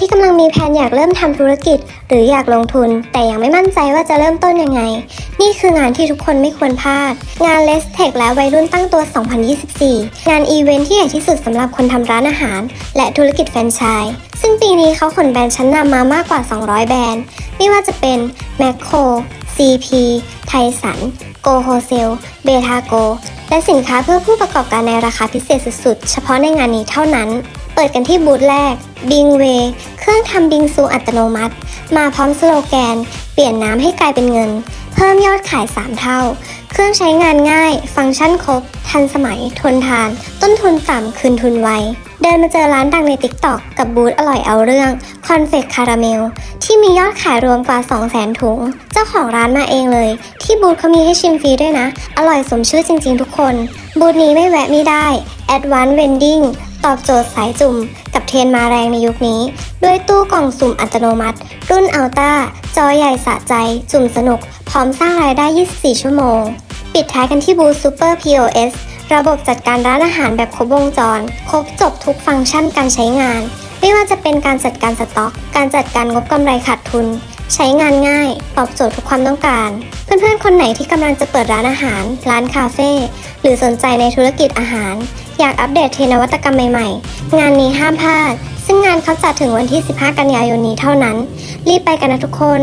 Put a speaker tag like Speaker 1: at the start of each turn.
Speaker 1: ที่กำลังมีแผนอยากเริ่มทำธุรกิจ หรืออยากลงทุน แต่ยังไม่มั่นใจว่าจะเริ่มต้นยังไง นี่คืองานที่ทุกคนไม่ควรพลาด งาน Les Tech และวัยรุ่นตั้งตัว 2024 งานอีเวนท์ที่ใหญ่ที่สุดสำหรับคนทำร้านอาหาร และธุรกิจแฟรนไชส์ซึ่งปีนี้เขาขนแบรนด์ชั้นนำมามากกว่า 200 แบรนด์ ไม่ว่าจะเป็น m c โค CP ไทสัน โกโฮเซล เบทาโก และสินค้าเพื่อผู้ประกอบการในราคาพิเศษสุดๆ เฉพาะในงานนี้เท่านั้น เปิดกันที่บูธแรก Bing Way เครื่องทำบิงซูอัตโนมัติ มาพร้อมสโลแกน เปลี่ยนน้ำให้กลายเป็นเงิน เพิ่มยอดขาย 3 เท่า เครื่องใช้งานง่าย ฟังก์ชันครบ ทันสมัย ทนทาน ต้นทุนต่ำ คืนทุนไว เดินมาเจอร้านดังใน TikTok กับบูธอร่อยเอาเรื่องคอนเฟกคาราเมลที่มียอดขายรวมกว่า 200,000 ถุง เจ้าของร้านมาเองเลย ที่บูธเขามีให้ชิมฟรีด้วยนะ อร่อยสมชื่อจริง ๆ ทุกคน บูธนี้ไม่แวะไม่ได้ Advanced Vending ตอบโจทย์สายจุ่มกับเทรนมาแรงในยุคนี้ ด้วยตู้กล่องสุ่มอัตโนมัติ รุ่นอัลต้าจอใหญ่สะใจ จุ่มสนุก ร้อมสร้างรายได้ 24 ชั่วโมง ปิดท้ายกันที่บูธ Super POS ระบบจัดการร้านอาหารแบบครบวงจร ครบจบทุกฟังก์ชันการใช้งาน ไม่ว่าจะเป็นการจัดการสต็อก การจัดการงบกำไรขาดทุน ใช้งานง่าย ตอบโจทย์ทุกความต้องการ เพื่อนๆ คนไหนที่กำลังจะเปิดร้านอาหาร ร้านคาเฟ่ หรือสนใจในธุรกิจอาหาร อยากอัปเดตเทรนวัตกรรมใหม่ๆ งานนี้ห้ามพลาด ซึ่งงานเขาจัดถึงวันที่ 15 กันยายนนี้เท่านั้น รีบไปกันนะทุกคน